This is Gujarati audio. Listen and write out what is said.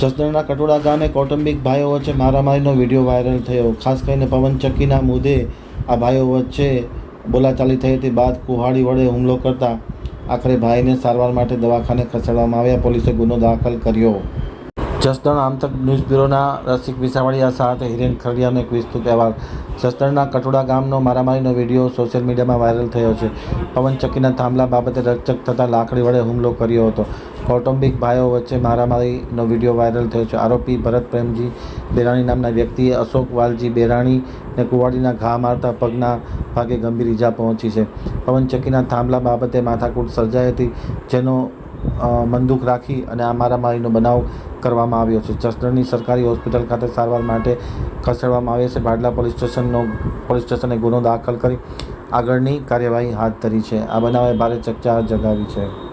જસદણના કટોડા ગામે કૌટુંબિક ભાઈઓ વચ્ચે મારામારીનો વીડિયો વાયરલ થયો. ખાસ કરીને પવન ચક્કીના મુદ્દે આ ભાઈઓ વચ્ચે બોલાચાલી થઈ હતી. બાદ કુહાડી વડે હુમલો કરતા આખરે ભાઈને સારવાર માટે દવાખાને ખસેડવામાં આવ્યા. પોલીસે ગુનો દાખલ કર્યો. જસદણ આમતક ન્યૂઝ બ્યુરોના રસિક વિસાવડિયા સાથે હિરેન ખરડિયાનો એક વિસ્તૃત અહેવાલ. જસદણના કટોડા ગામનો મારામારીનો વીડિયો સોશિયલ મીડિયામાં વાયરલ થયો છે. પવનચક્કીના થાંભલા બાબતે રકચક થતાં લાકડી વડે હુમલો કર્યો હતો. કૌટુંબિક ભાઈઓ વચ્ચે મારામારીનો વીડિયો વાયરલ થયો છે. આરોપી ભરત પ્રેમજી બેરાણી નામના વ્યક્તિએ અશોક વાલજી બેરાણીને કુવાડીના ઘા મારતા પગના ભાગે ગંભીર ઈજા પહોંચી છે. પવનચક્કીના થાંભલા બાબતે માથાકૂટ સર્જાઈ હતી, જેનો બંદૂક રાખી અને આ મારામારીનો બનાવ કરવામાં આવ્યો છે. જસદણની સરકારી હોસ્પિટલ ખાતે સારવાર માટે ખસેડવામાં આવ્યા છે. ભાડલા પોલીસ સ્ટેશનનો, પોલીસ સ્ટેશને ગુનો દાખલ કરી આગળની કાર્યવાહી હાથ ધરી છે. આ બનાવે ભારે ચકચાર જગાવી છે.